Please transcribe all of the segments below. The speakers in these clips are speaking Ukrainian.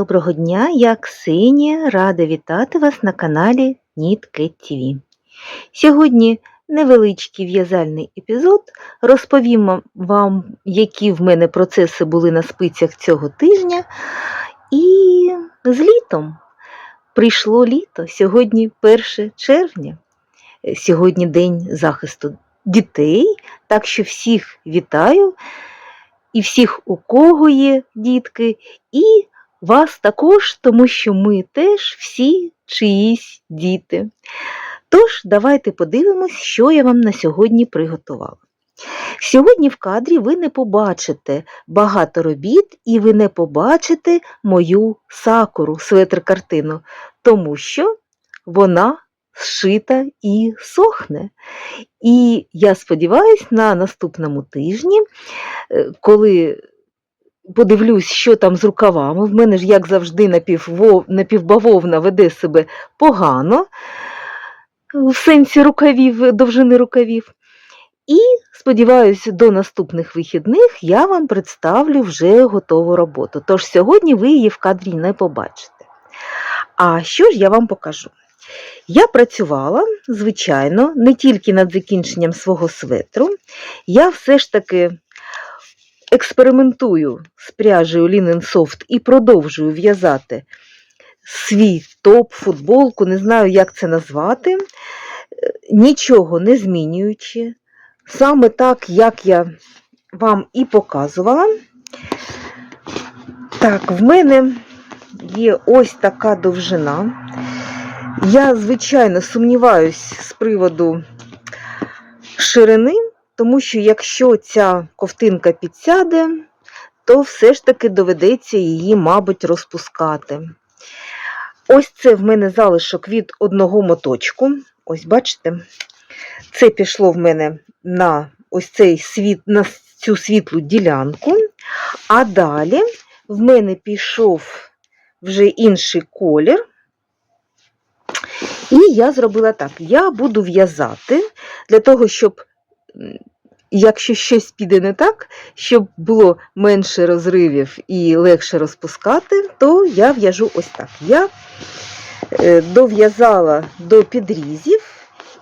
Доброго дня, я Ксенія, рада вітати вас на каналі Нітке TV. Сьогодні невеличкий в'язальний епізод. Розповім вам, які в мене процеси були на спицях цього тижня. І з літом прийшло літо, сьогодні 1 червня, сьогодні День захисту дітей, так що всіх вітаю. І всіх, у кого є дітки, і вас також, тому що ми теж всі чиїсь діти. Тож, давайте подивимось, що я вам на сьогодні приготувала. Сьогодні в кадрі ви не побачите багато робіт, і ви не побачите мою сакуру, светр-картину, тому що вона зшита і сохне. І я сподіваюся, на наступному тижні, е, коли подивлюсь, що там з рукавами, в мене ж, як завжди, напіввов... напівбавовна веде себе погано, в сенсі рукавів, довжини рукавів. І, сподіваюся, до наступних вихідних я вам представлю вже готову роботу. Тож сьогодні ви її в кадрі не побачите. А що ж я вам покажу? Я працювала, звичайно, не тільки над закінченням свого светру, я все ж таки експериментую з пряжею Linen Soft і продовжую в'язати свій топ, футболку, не знаю, як це назвати, нічого не змінюючи, саме так, як я вам і показувала. Так, в мене є ось така довжина. Я, звичайно, сумніваюсь з приводу ширини, тому що якщо ця ковтинка підсяде, то все ж таки доведеться її, мабуть, розпускати. Ось це в мене залишок від одного моточку. Ось, бачите, це пішло в мене на ось цей світ, на цю світлу ділянку, а далі в мене пішов вже інший колір. І я зробила так: я буду в'язати для того, щоб, якщо щось піде не так, щоб було менше розривів і легше розпускати, то я в'яжу ось так. Я е, дов'язала до підрізів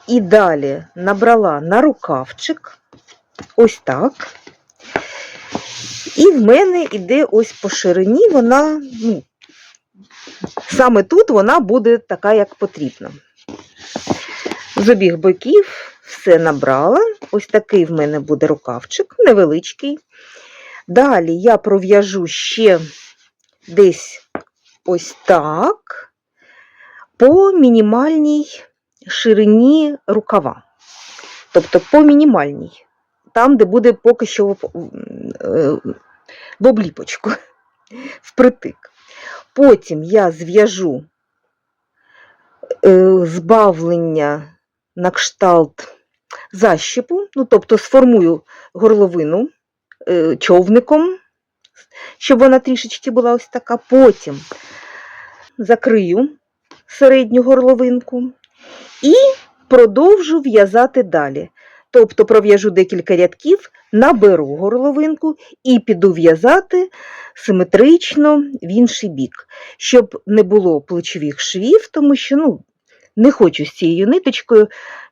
і далі набрала на рукавчик, ось так. І в мене йде ось по ширині, вона, ну, саме тут вона буде така, як потрібно. З обіг боків все набрала. Ось такий в мене буде рукавчик, невеличкий. Далі я пров'яжу ще десь ось так, по мінімальній ширині рукава. Тобто по мінімальній, там, де буде поки що в, е, обліпочку, впритик. Потім я зв'яжу е, збавлення на кшталт защіпу, ну, тобто сформую горловину е, човником, щоб вона трішечки була ось така. Потім закрию середню горловинку і продовжу в'язати далі. Тобто пров'яжу декілька рядків, наберу горловинку і піду в'язати симетрично в інший бік, щоб не було плечових швів, тому що ну, не хочу з цією ниточкою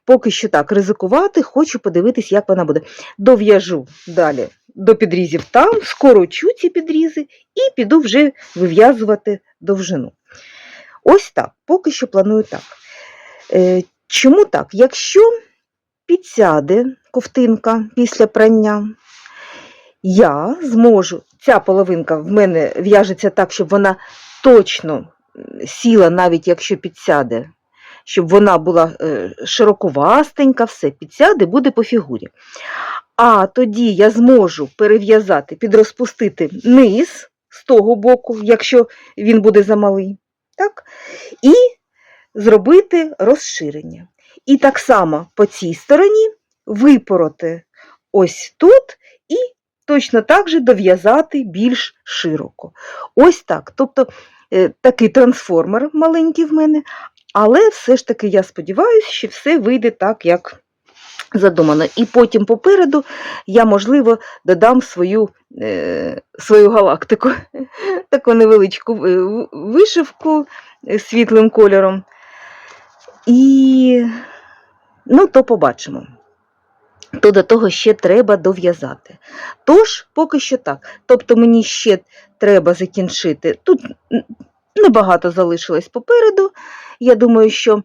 поки що так ризикувати, хочу подивитись, як вона буде. Дов'яжу далі до підрізів там, скорочу ці підрізи і піду вже вив'язувати довжину. Ось так, поки що планую так. Е, Чому так? Якщо підсяде ковтинка після прання, я зможу, ця половинка в мене в'яжеться так, щоб вона точно сіла, навіть якщо підсяде, щоб вона була е, широковастенька, все, підсяде, буде по фігурі. А тоді я зможу перев'язати, підрозпустити низ з того боку, якщо він буде замалий, так? і зробити розширення. І так само по цій стороні випороти ось тут і точно так же дов'язати більш широко. Ось так. Тобто е, такий трансформер маленький в мене, але все ж таки я сподіваюся, що все вийде так, як задумано. І потім попереду я, можливо, додам свою, е, свою галактику. таку невеличку е, вишивку світлим кольором. І ну, то побачимо. То до того ще треба дов'язати. Тож, поки що так. Тобто мені ще треба закінчити. Тут небагато залишилось попереду. Я думаю, що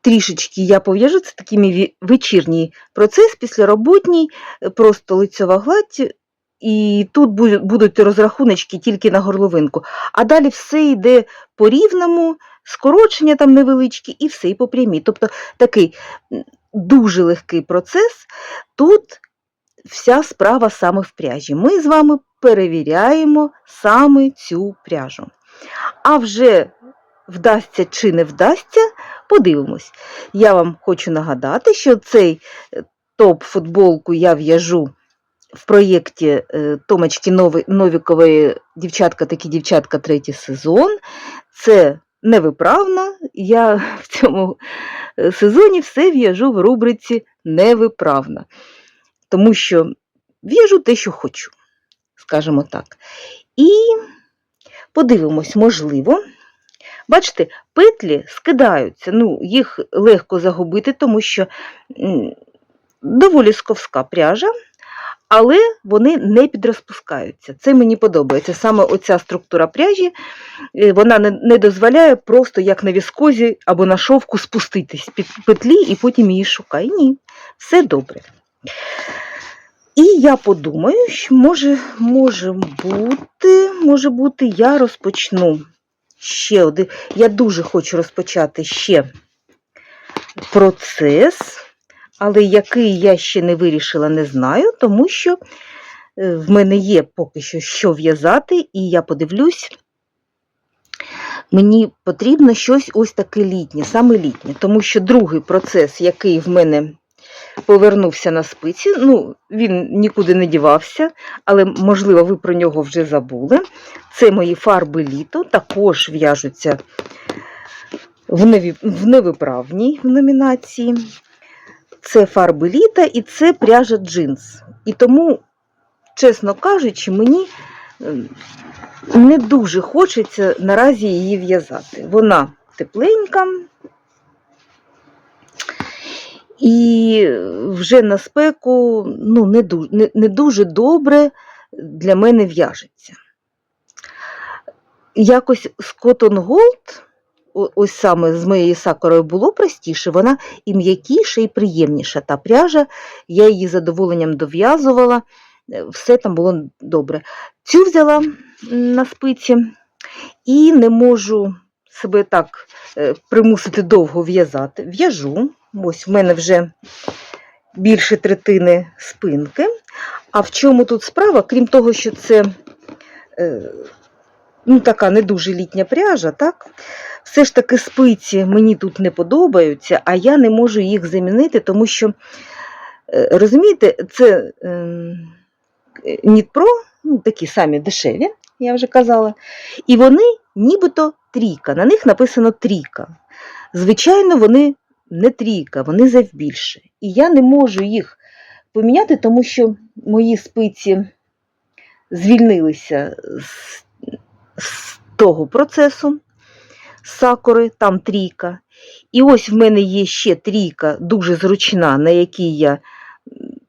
трішечки я пов'яжу, це такий мій вечірній процес, післяроботній, е, просто лицьова гладь, і тут будуть розрахуночки тільки на горловинку. А далі все йде по рівному, скорочення там невеличкі, і все, і по прямій. Тобто такий дуже легкий процес. Тут вся справа саме в пряжі. Ми з вами перевіряємо саме цю пряжу. А вже вдасться чи не вдасться, подивимось. Я вам хочу нагадати, що цей е, топ-футболку я в'яжу в проєкті е, Томочки Новікової Дівчатка такі дівчатка третій сезон. Це невиправно. Я в цьому е, сезоні все в'яжу в рубриці невиправно. Тому що в'яжу те, що хочу, скажімо так. І подивимось, можливо. Бачите, петлі скидаються, ну, їх легко загубити, тому що доволі сковська пряжа, але вони не підрозпускаються. Це мені подобається. Саме оця структура пряжі, е, вона не, дозволяє просто як на віскозі або на шовку спуститись під петлі і потім її шукай. Ні, все добре. І я подумаю, що може, може бути, може бути, я розпочну ще один. Я дуже хочу розпочати ще процес, але який я ще не вирішила, не знаю, тому що е, в мене є поки що що в'язати, і я подивлюсь, мені потрібно щось ось таке літнє, саме літнє, тому що другий процес, який в мене повернувся на спиці, ну, він нікуди не дівався, але, можливо, ви про нього вже забули. Це мої фарби літо, також в'яжуться в, неві... в невиправній номінації. Це фарби літа і це пряжа джинс. І тому, чесно кажучи, мені ем, не дуже хочеться наразі її в'язати. Вона тепленька. І вже на спеку ну, не, дуже, не, не дуже добре для мене в'яжеться. Якось з Cotton Gold, ось саме з моєю сакурою було простіше, вона і м'якіша, і приємніша та пряжа. Я її задоволенням дов'язувала, е, все там було добре. Цю взяла на спиці і не можу себе так е, примусити довго в'язати. В'яжу. Ось в мене вже більше третини спинки. А в чому тут справа? Крім того, що це е, ну, така не дуже літня пряжа, так? Все ж таки спиці мені тут не подобаються, а я не можу їх замінити, тому що, е, розумієте, це ем, е, Нітпро, ну, такі самі дешеві, я вже казала, і вони нібито трійка, на них написано трійка. Звичайно, вони не трійка, вони завбільше. І я не можу їх поміняти, тому що мої спиці звільнилися з, з того процесу сакури, там трійка. І ось в мене є ще трійка дуже зручна, на якій я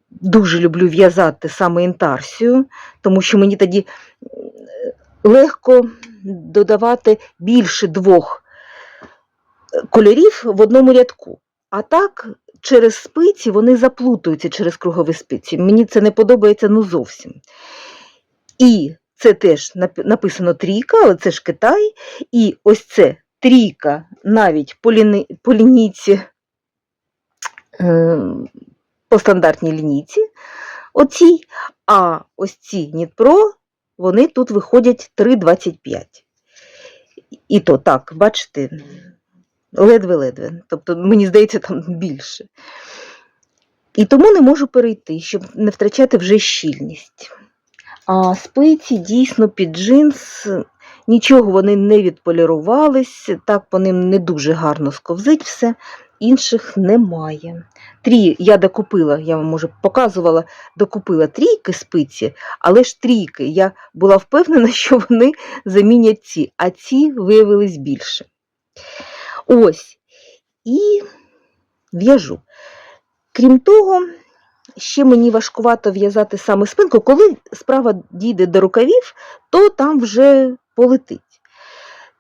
дуже люблю в'язати саме інтарсію, тому що мені тоді легко додавати більше двох е, кольорів в одному рядку. А так, через спиці вони заплутуються через кругові спиці. Мені це не подобається ну зовсім. І це теж написано трійка, але це ж Китай. І ось це трійка навіть по, ліни, по лінійці, е, по стандартній лінійці, оцій, а ось ці Нітпро, вони тут виходять 3,25. І то так, бачите, ледве-ледве. Тобто, мені здається, там більше. І тому не можу перейти, щоб не втрачати вже щільність. А спиці дійсно під джинс, нічого вони не відполірувались, так по ним не дуже гарно сковзить все. інших немає. Трі, я докупила, я вам може показувала, докупила трійки спиці, але ж трійки, я була впевнена, що вони замінять ці, а ці виявились більше. Ось. І в'яжу. Крім того, ще мені важкувато в'язати саме спинку. Коли справа дійде до рукавів, то там вже полетить.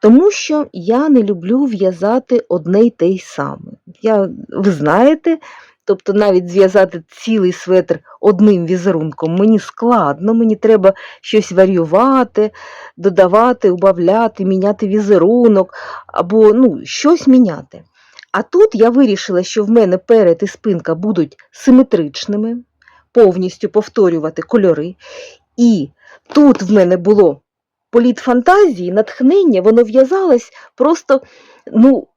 Тому що я не люблю в'язати одне й те й саме. Я, ви знаєте, тобто навіть зв'язати цілий светр одним візерунком мені складно, мені треба щось варіювати, додавати, убавляти, міняти візерунок або ну, щось міняти. А тут я вирішила, що в мене перед і спинка будуть симетричними, повністю повторювати кольори. І тут в мене було політ фантазії, натхнення, воно в'язалось просто ну,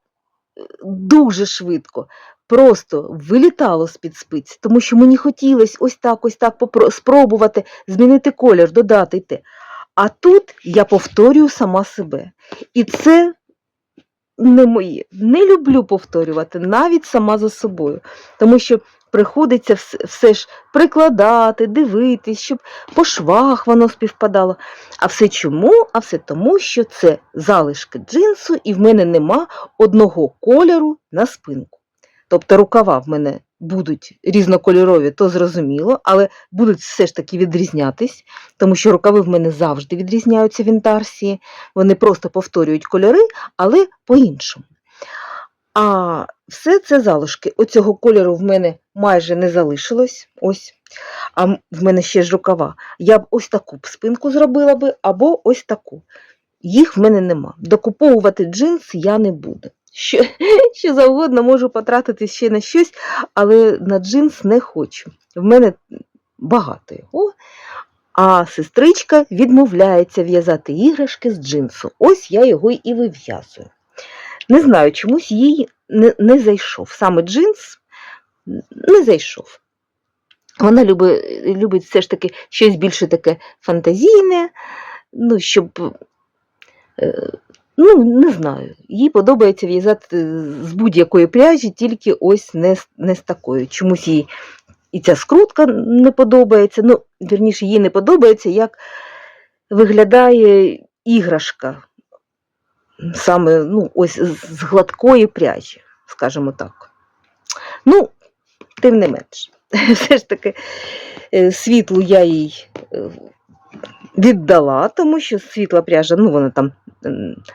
дуже швидко. Просто вилітало з-під спиць, тому що мені хотілося ось так, ось так спробувати змінити колір, додати те. А тут я повторюю сама себе. І це не моє. Не люблю повторювати навіть сама за собою, тому що приходиться вс- все ж прикладати, дивитись, щоб по швах воно співпадало. А все чому? А все тому, що це залишки джинсу, і в мене нема одного кольору на спинку. Тобто рукава в мене будуть різнокольорові, то зрозуміло, але будуть все ж таки відрізнятись, тому що рукави в мене завжди відрізняються в інтарсії. Вони просто повторюють кольори, але по-іншому. А все це залишки. Оцього кольору в мене майже не залишилось. Ось. А в мене ще ж рукава. Я б ось таку б спинку зробила би, або ось таку. Їх в мене нема. Докуповувати джинс я не буду. Що, що завгодно можу потратити ще на щось, але на джинс не хочу. В мене багато його. А сестричка відмовляється в'язати іграшки з джинсу. Ось я його і вив'язую. Не знаю, чомусь їй не, не зайшов. Саме джинс не зайшов. Вона любить, любить все ж таки щось більше таке фантазійне, ну, щоб. Ну, не знаю. Їй подобається в'язати з будь-якої пряжі, тільки ось не, з- не з такою. Чомусь їй і ця скрутка не подобається. Ну, вірніше, їй не подобається, як виглядає іграшка. Саме ну, ось з гладкої пряжі, скажімо так. Ну, тим не менш. Все ж таки, е, світлу я їй е, віддала, тому що світла пряжа, ну, вона там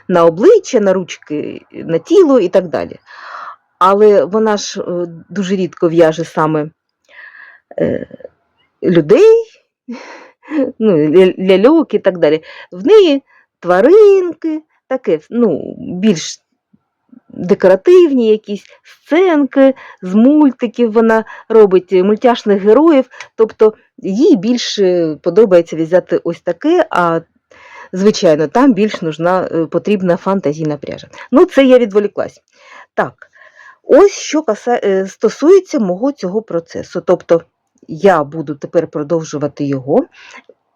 на обличчя, на ручки, на тіло і так далі. Але вона ж е, дуже рідко в'яже саме е, людей, ну, ляльок і так далі. В неї тваринки, таке, ну, більш декоративні якісь сценки з мультиків вона робить, е, мультяшних героїв. Тобто їй більше подобається в'язати ось таке, а звичайно, там більш нужна, е, потрібна фантазійна пряжа. Ну, це я відволіклась. Так, ось що е, стосується мого цього процесу. Тобто я буду тепер продовжувати його.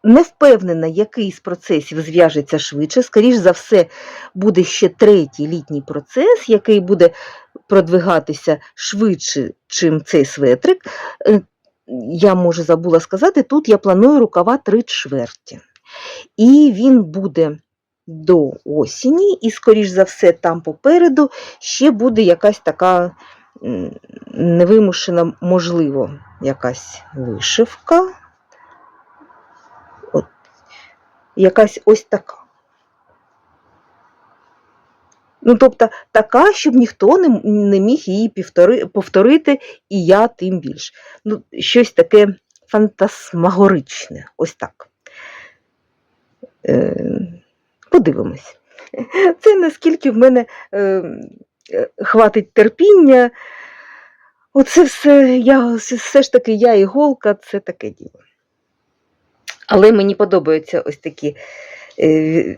Не впевнена, який з процесів зв'яжеться швидше. Скоріш за все, буде ще третій літній процес, який буде продвигатися швидше, чим цей светрик. Е, Я, може, забула сказати, тут я планую рукава три чверті. І він буде до осені, і, скоріш за все, там попереду ще буде якась така невимушена, можливо, якась вишивка. От, якась ось така. Ну, тобто така, щоб ніхто не, не міг її півтори, повторити, і я тим більш. Ну, щось таке фантасмагоричне, ось так. Е, подивимось. Це наскільки в мене е, е, хватить терпіння. Оце все, я, все ж таки я іголка, це таке діло. Але мені подобаються ось такі е,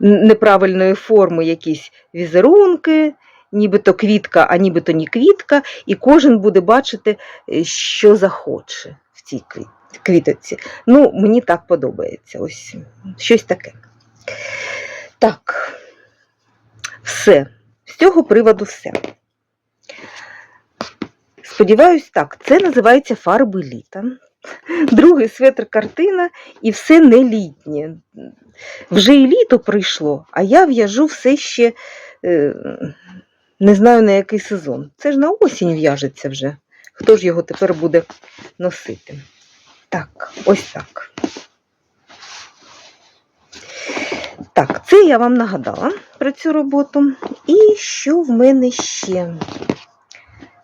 неправильної форми якісь візерунки, нібито квітка, а нібито не квітка, і кожен буде бачити, що захоче в цій квіт- квіточці. Ну, мені так подобається. Ось щось таке. Так, все. З цього приводу все. Сподіваюсь, так, це називається фарби літа. Другий светр картина і все не літнє. Вже і літо прийшло, а я в'яжу все ще е, не знаю на який сезон. Це ж на осінь в'яжеться вже. Хто ж його тепер буде носити? Так, ось так. Так, це я вам нагадала про цю роботу. І що в мене ще?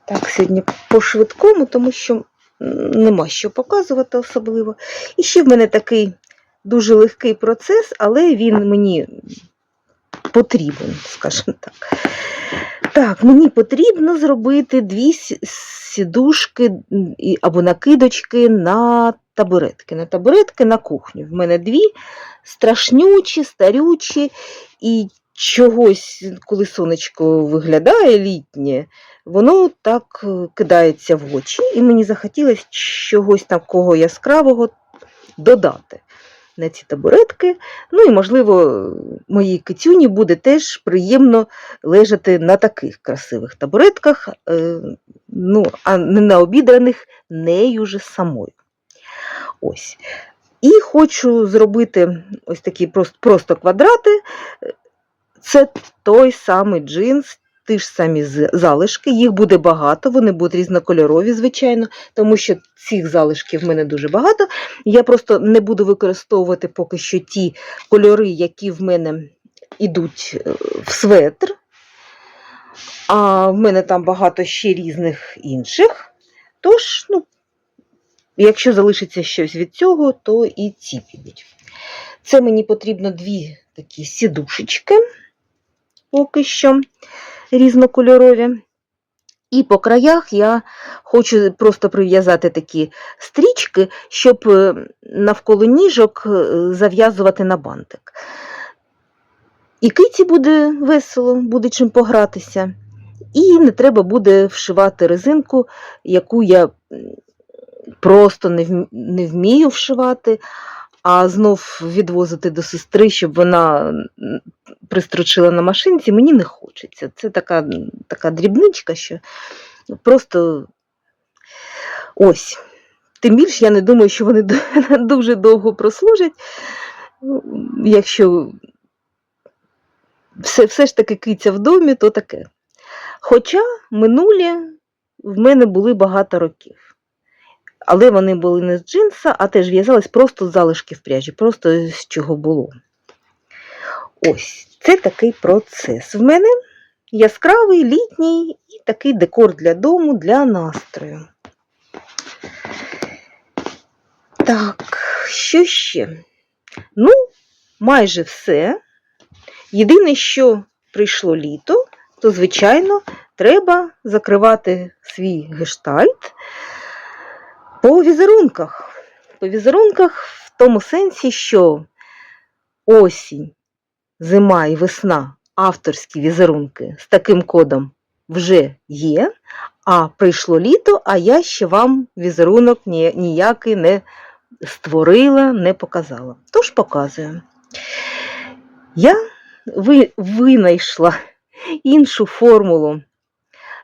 Так, сьогодні по швидкому, тому що нема що показувати особливо. І ще в мене такий дуже легкий процес, але він мені потрібен, скажімо так. Так, мені потрібно зробити дві сідушки або накидочки на табуретки. На табуретки на кухню. В мене дві страшнючі, старючі, і чогось, коли сонечко виглядає літнє, воно так е, кидається в очі, і мені захотілося чогось такого яскравого додати на ці табуретки. Ну і, можливо, моїй кицюні буде теж приємно лежати на таких красивих табуретках, е, ну, а не на обідраних нею же самою. Ось. І хочу зробити ось такі просто квадрати. Це той самий джинс, ті ж самі залишки, їх буде багато, вони будуть різнокольорові, звичайно, тому що цих залишків в мене дуже багато. Я просто не буду використовувати поки що ті кольори, які в мене йдуть е, в светр. А в мене там багато ще різних інших. Тож, ну, якщо залишиться щось від цього, то і ці підуть. Це мені потрібно дві такі сідушечки, поки що різнокольорові. І по краях я хочу просто прив'язати такі стрічки, щоб е, навколо ніжок е, зав'язувати на бантик. І киті буде весело, буде чим погратися. І не треба буде вшивати резинку, яку я просто не вмію вшивати, а знов відвозити до сестри, щоб вона пристрочила на машинці, мені не хочеться. Це така, така дрібничка, що просто ось. Тим більше я не думаю, що вони дуже довго прослужать, якщо все, все ж таки киця в домі, то таке. Хоча минулі в мене були багато років. Але вони були не з джинса, а теж в'язались просто з залишків пряжі, просто з чого було. Ось, це такий процес. В мене яскравий, літній і такий декор для дому, для настрою. Так, що ще? Ну, майже все. Єдине, що прийшло літо, то, звичайно, треба закривати свій гештальт по візерунках. По візерунках в тому сенсі, що осінь, зима і весна авторські візерунки з таким кодом вже є, а прийшло літо, а я ще вам візерунок ніякий не створила, не показала. Тож показую. Я ви, винайшла іншу формулу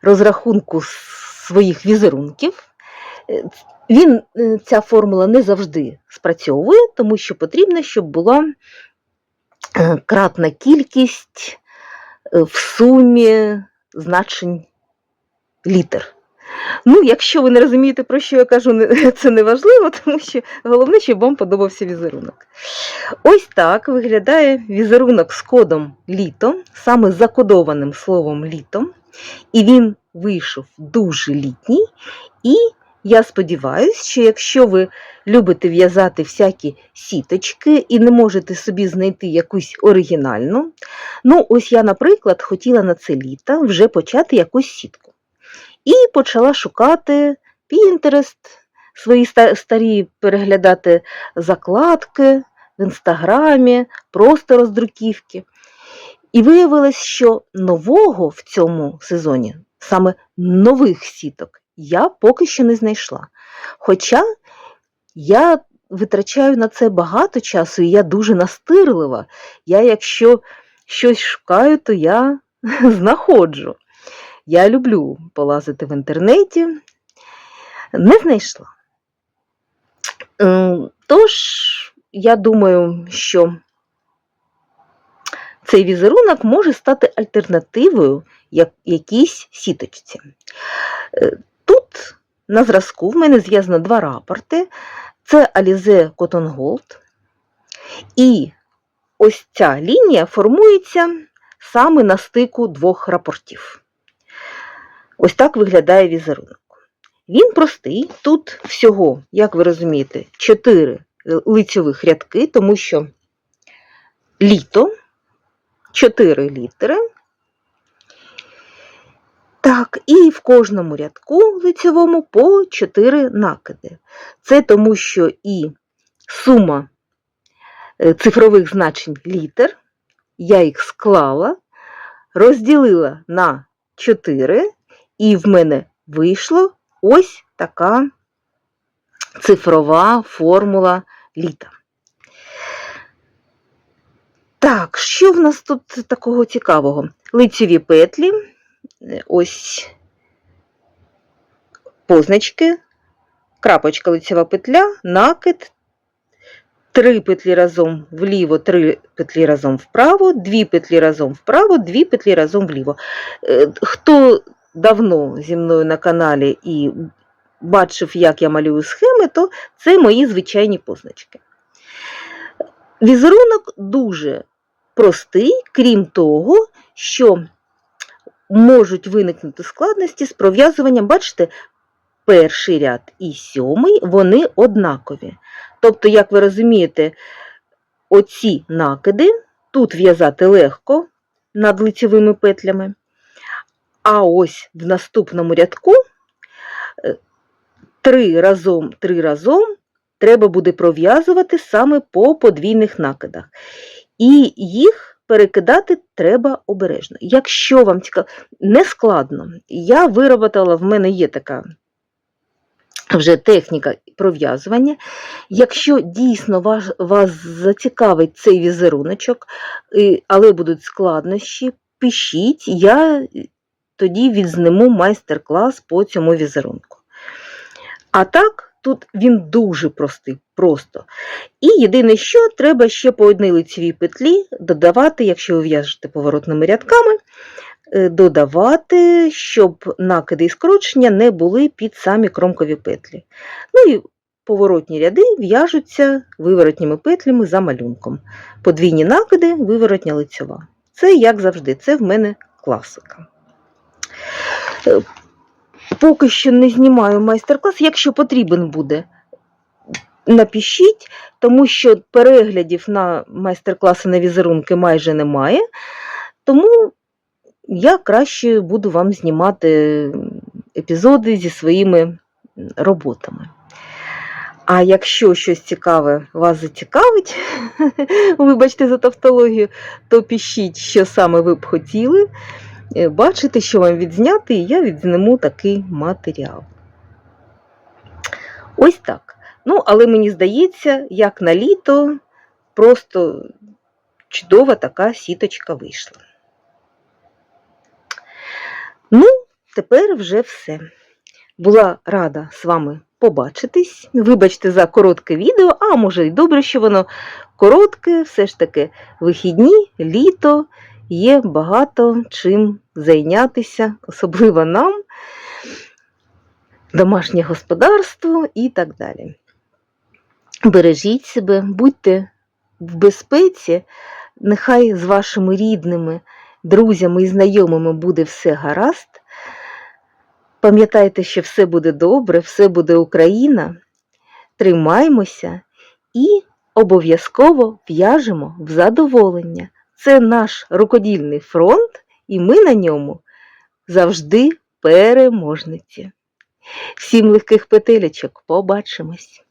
розрахунку своїх візерунків. Він, е, ця формула не завжди спрацьовує, тому що потрібно, щоб була е, кратна кількість е, в сумі значень літер. Ну, якщо ви не розумієте, про що я кажу, це не важливо, тому що головне, щоб вам подобався візерунок. Ось так виглядає візерунок з кодом літо, саме закодованим словом літо. І він вийшов дуже літній. І я сподіваюся, що якщо ви любите в'язати всякі сіточки і не можете собі знайти якусь оригінальну, ну, ось я, наприклад, хотіла на це літо вже почати якусь сітку. І почала шукати Pinterest, свої старі переглядати закладки в інстаграмі, просто роздруківки. І виявилось, що нового в цьому сезоні, саме нових сіток, я поки що не знайшла. Хоча я витрачаю на це багато часу, і я дуже настирлива. Я, якщо щось шукаю, то я знаходжу. Я люблю полазити в інтернеті. Не знайшла. Ем, Тож, я думаю, що цей візерунок може стати альтернативою якійсь сіточці. На зразку в мене зв'язано два рапорти. Це Alize Cotton Gold. І ось ця лінія формується саме на стику двох рапортів. Ось так виглядає візерунок. Він простий. Тут всього, як ви розумієте, 4 лицьових рядки, тому що літо, 4 літери. Так, і в кожному рядку лицьовому по 4 накиди. Це тому, що і сума е, цифрових значень літер, я їх склала, розділила на 4, і в мене вийшло ось така цифрова формула літа. Так, що в нас тут такого цікавого? Лицеві петлі, ось позначки, крапочка лицева петля, накид, три петлі разом вліво, три петлі разом вправо, дві петлі разом вправо, дві петлі разом вліво. Е, Хто давно зі мною на каналі і бачив, як я малюю схеми, то це мої звичайні позначки. Візерунок дуже простий, крім того, що можуть виникнути складності з пров'язуванням, бачите, перший ряд і сьомий, вони однакові. Тобто, як ви розумієте, оці накиди тут в'язати легко над лицевими петлями, а ось в наступному рядку е, три разом, три разом треба буде пров'язувати саме по подвійних накидах. І їх перекидати треба обережно. Якщо вам цікаво, не складно. Я вироботала, в мене є така вже техніка пров'язування. Якщо дійсно вас, вас зацікавить цей візеруночок, але будуть складнощі, пишіть, я тоді відзниму майстер-клас по цьому візерунку. А так, тут він дуже простий, просто. І єдине, що треба ще по одній лицевій петлі додавати, якщо ви в'яжете поворотними рядками, е, додавати, щоб накиди і скорочення не були під самі кромкові петлі. Ну і поворотні ряди в'яжуться виворотніми петлями за малюнком. Подвійні накиди, виворотня лицьова. Це, як завжди, це в мене класика. Поки що не знімаю майстер-клас, якщо потрібен буде, напишіть, тому що переглядів на майстер-класи на візерунки майже немає. Тому я краще буду вам знімати епізоди зі своїми роботами. А якщо щось цікаве вас зацікавить, вибачте за тавтологію, то пишіть, що саме ви б хотіли е, бачити, що вам відзняти, і я відзніму такий матеріал. Ось так. Ну, але мені здається, як на літо, просто чудова така сіточка вийшла. Ну, тепер вже все. Була рада з вами побачитись. Вибачте за коротке відео, а може й добре, що воно коротке, все ж таки вихідні, літо, є багато чим зайнятися, особливо нам, домашнє господарство і так далі. Бережіть себе, будьте в безпеці, нехай з вашими рідними, друзями і знайомими буде все гаразд. Пам'ятайте, що все буде добре, все буде Україна. Тримаймося і обов'язково в'яжемо в задоволення. Це наш рукодільний фронт, і ми на ньому завжди переможниці. Всім легких петелечок, побачимось!